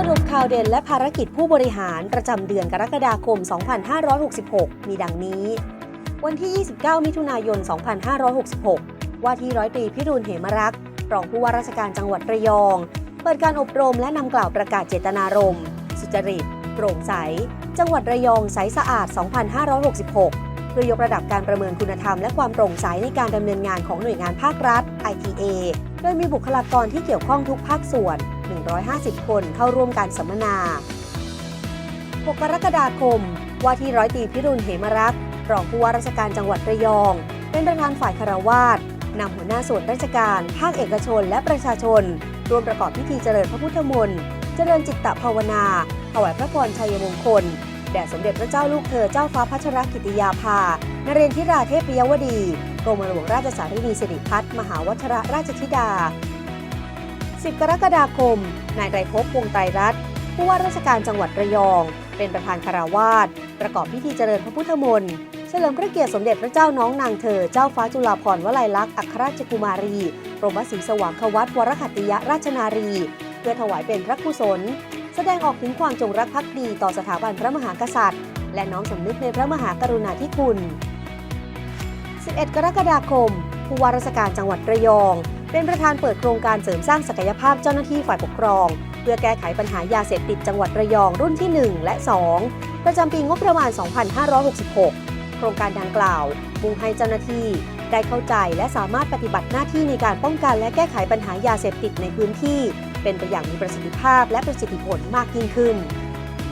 สรุปข่าวเด่นและภารกิจผู้บริหารประจำเดือนกรกฎาคม 2566 มีดังนี้ วันที่ 29 มิถุนายน 2566 ว่าที่ร้อยตรีพิรุณเหมรักษ์รองผู้ว่าราชการจังหวัดระยอง เปิดการอบรมและนำกล่าวประกาศเจตนารมณ์ สุจริตโปร่งใส จังหวัดระยองใสสะอาด 2566 เพื่อยกระดับการประเมินคุณธรรมและความโปร่งใสในการดำเนินงานของหน่วยงานภาครัฐ ITA โดยมีบุคลากรที่เกี่ยวข้องทุกภาคส่วน 150 คนเข้าร่วมการสัมมนา 6 กรกฎาคม ว่าที่ร้อยตีพิรุณเหมรักษ์รองผู้ว่าราชการจังหวัดระยอง เป็นประธานฝ่ายคารวาสนำหัวหน้าส่วนราชการ ภาคเอกชน และประชาชน ร่วมประกอบพิธีเจริญพระพุทธมนต์เจริญจิตตภาวนา ถวายพระพรชัยมงคล แด่สมเด็จพระเจ้าลูกเธอเจ้าฟ้าพัชรกิติยาภา นเรนทิราเทพยวดี กรมหลวงราชสารีนีสิริพัฒน์มหาวัชระราชธิดา 10 กรกฎาคม นายไตรภพวงศ์ไตรรัตน์ผู้ว่าราชการจังหวัดระยอง เป็นประธานคารวาสประกอบพิธีเจริญพระพุทธมนต์เฉลิมพระเกียรติสมเด็จพระเจ้าน้องนางเธอ เจ้าฟ้าจุฬาภรณ์วลัยลักษณ์อัครราชกุมารีกรมศรีสว่างควัตวรขัตติยราชนารี เพื่อถวายเป็นพระกุศล แสดงออกถึงความจงรักภักดีต่อสถาบันพระมหากษัตริย์ และน้อมสำนึกในพระมหากรุณาธิคุณ 11 กรกฎาคมผู้ว่าราชการจังหวัดระยอง เป็นประธานเปิดโครงการเสริมสร้างศักยภาพเจ้าหน้าที่ฝ่ายปกครอง เพื่อแก้ไขปัญหายาเสพติดจังหวัดระยองรุ่นที่ 1 และ 2 ประจำปีงบประมาณ 2566 โครงการดังกล่าวมุ่งให้เจ้าหน้าที่ได้เข้าใจและสามารถปฏิบัติหน้าที่ในการป้องกันและแก้ไขปัญหายาเสพติดในพื้นที่ เป็นไปอย่างมีประสิทธิภาพและประสิทธิผลมากยิ่งขึ้น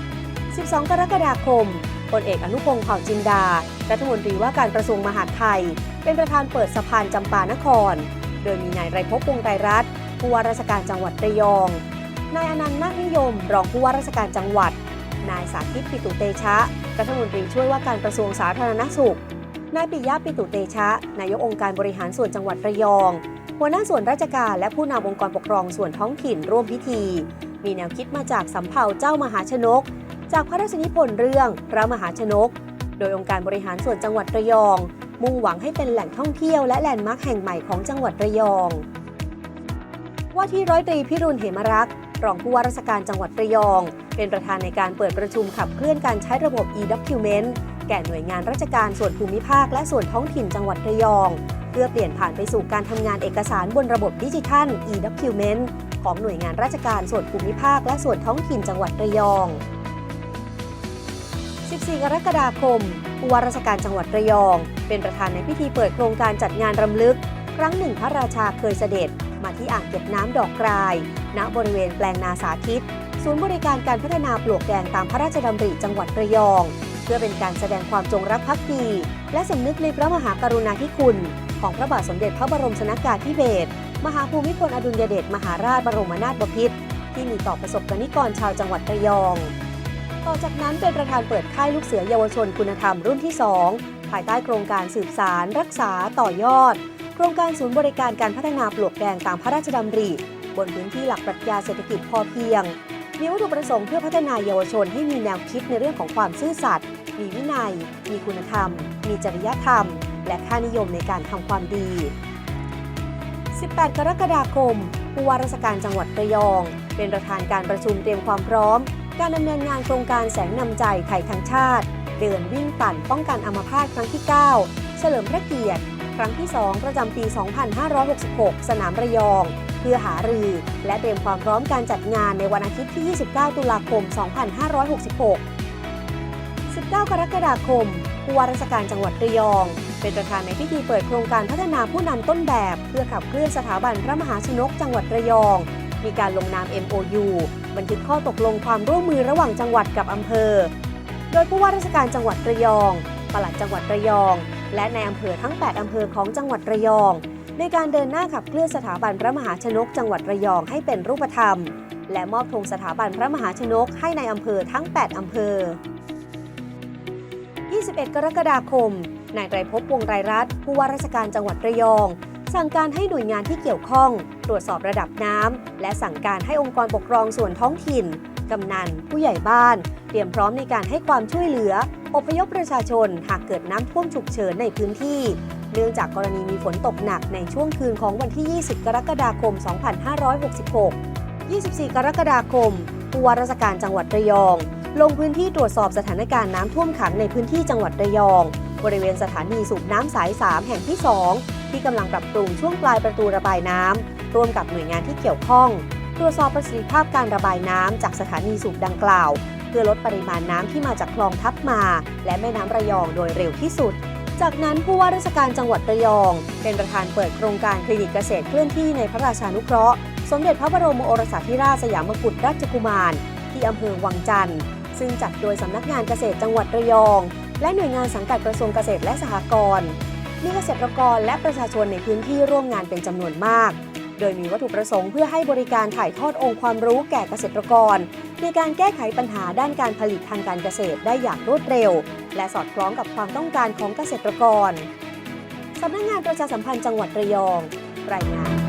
12 กรกฎาคมพลเอกอนุพงศ์เผ่าจินดา รัฐมนตรีว่าการกระทรวงมหาดไทย เป็นประธานเปิดสะพานจำปานคร โดยมีนายไรพพวงไตรรัตน์ผู้ว่าราชการจังหวัดระยอง นายอนันต์นาคนิยม รองผู้ว่าราชการจังหวัด นายสาธิตปิตุเตชะ รัฐมนตรีช่วยว่าการกระทรวงสาธารณสุข นายปิยะปิตุเตชะ นายกองค์การบริหารส่วนจังหวัดระยอง หัวหน้าส่วนราชการและผู้นำองค์กรปกครองส่วนท้องถิ่นร่วมพิธี มีแนวคิดมาจากสำเภาเจ้ามหาชนก จากพระราชนิพนธ์เรื่องพระมหาชนก โดยองค์การบริหารส่วนจังหวัดระยอง มุ่งหวังให้เป็นแหล่งท่องเที่ยวและแลนด์มาร์คแห่งใหม่ของจังหวัดระยอง ว่าที่ร้อยตรีพิรุณเหมรักษ์รองผู้ว่าราชการจังหวัดระยอง เป็นประธานในการเปิดประชุมขับเคลื่อนการใช้ระบบ e-document แก่หน่วยงานราชการส่วนภูมิภาคและส่วนท้องถิ่นจังหวัดระยอง เพื่อเปลี่ยนผ่านไปสู่การทำงานเอกสารบนระบบดิจิทัล e-document ของหน่วยงานราชการส่วนภูมิภาคและส่วนท้องถิ่นจังหวัดระยอง 14 กรกฎาคมผู้ว่าราชการจังหวัดระยอง เป็นประธานในพิธีเปิดโครงการจัดงานรำลึก ครั้งหนึ่งพระราชาเคยเสด็จ มาที่อ่างเก็บน้ำดอกกราย ณบริเวณแปลงนาสาธิต ศูนย์บริการการพัฒนาปลวกแดงตามพระราชดำริจังหวัดระยอง เพื่อเป็นการแสดงความจงรักภักดี และสำนึกในพระมหากรุณาธิคุณ ของพระบาทสมเด็จพระบรมชนากาธิเบศรมหาภูมิพลอดุลยเดชมหาราชบรมนาถบพิตรที่มีต่อประสบกนิกรชาวจังหวัดระยอง ต่อจากนั้นเป็นประธานเปิดค่ายลูกเสือเยาวชนคุณธรรมรุ่นที่ 2 ภายใต้โครงการสืบสารรักษาต่อยอด โครงการศูนย์บริการการพัฒนาปลวกแดงตามพระราชดำริ บนพื้นที่หลักปรัชญาเศรษฐกิจพอเพียง มีวัตถุประสงค์เพื่อพัฒนาเยาวชนให้มีแนวคิดในเรื่องของความซื่อสัตย์ มีวินัย มีคุณธรรม มีจริยธรรม และค่านิยมในการทำความดี 18 กรกฎาคมผู้ว่าราชการจังหวัดระยอง เป็นประธานการประชุมเตรียมความพร้อม การดำเนินงานโครงการแสงนำใจไทยทั้งชาติ เดินวิ่งปั่นป้องกันอัมพาตครั้งที่ 9 เฉลิมพระเกียรติ ครั้งที่ 2 ประจำปี 2566 สนามระยอง เพื่อหารือ และเตรียมความพร้อมการจัดงานในวันอาทิตย์ที่ 29 ตุลาคม 2566 19 กรกฎาคมผู้ว่าราชการจังหวัดระยอง เป็นประธานในพิธีเปิดโครงการพัฒนาผู้นำต้นแบบ เพื่อขับเคลื่อนสถาบันพระมหาชนกจังหวัดระยอง มีการลงนาม MOU บันทึกข้อตกลงความร่วมมือระหว่างจังหวัดกับอำเภอ โดยผู้ว่าราชการจังหวัดระยอง ปลัดจังหวัดระยอง และในอำเภอทั้ง 8 อำเภอของจังหวัดระยอง ในการเดินหน้าขับเคลื่อนสถาบันพระมหาชนกจังหวัดระยองให้เป็นรูปธรรม และมอบธงสถาบันพระมหาชนกให้ในอำเภอทั้ง 8 อำเภอ 21 กรกฎาคมนายไตรภพวงไรรัตน์ผู้ว่าราชการจังหวัดระยอง สั่งการให้หน่วยงานที่เกี่ยวข้อง ตรวจสอบระดับน้ำและสั่งการให้องค์กรปกครองส่วนท้องถิ่น กำนัน ผู้ใหญ่บ้าน เตรียมพร้อมในการให้ความช่วยเหลือ อพยพประชาชน หากเกิดน้ำท่วมฉุกเฉินในพื้นที่ เนื่องจากกรณีมีฝนตกหนักในช่วงคืนของวันที่ 20 กรกฎาคม 2566 24 กรกฎาคมผู้ว่าราชการจังหวัดระยอง ลงพื้นที่ตรวจสอบสถานการณ์น้ำท่วมขังในพื้นที่จังหวัดระยอง บริเวณสถานีสูบน้ำสาย 3 แห่งที่ 2 ที่กำลังปรับปรุงช่วงปลายประตูระบายน้ำร่วมกับหน่วยงานที่เกี่ยวข้อง ตรวจสอบประสิทธิภาพการระบายน้ำจากสถานีสูบดังกล่าว เพื่อลดปริมาณน้ำที่มาจากคลองทับมา และแม่น้ำระยองโดยเร็วที่สุด จากนั้นผู้ว่าราชการจังหวัดระยอง เป็นประธานเปิดโครงการคลินิกเกษตรเคลื่อนที่ในพระราชานุเคราะห์สมเด็จพระบรมโอรสาธิราชสยามกุฎราชกุมาร ที่อำเภอวังจันทร์ซึ่งจัดโดยสำนักงานเกษตรจังหวัดระยอง และหน่วยงานสังกัดกระทรวงเกษตรและสหกรณ์ มีเกษตรกรและประชาชนในพื้นที่ร่วมงานเป็นจำนวนมาก โดยมีวัตถุประสงค์เพื่อให้บริการถ่ายทอดองค์ความรู้แก่เกษตรกร ในการแก้ไขปัญหาด้านการผลิตทางการเกษตรได้อย่างรวดเร็ว และสอดคล้องกับความต้องการของเกษตรกรสำนักงานประชาสัมพันธ์จังหวัดระยอง รายงาน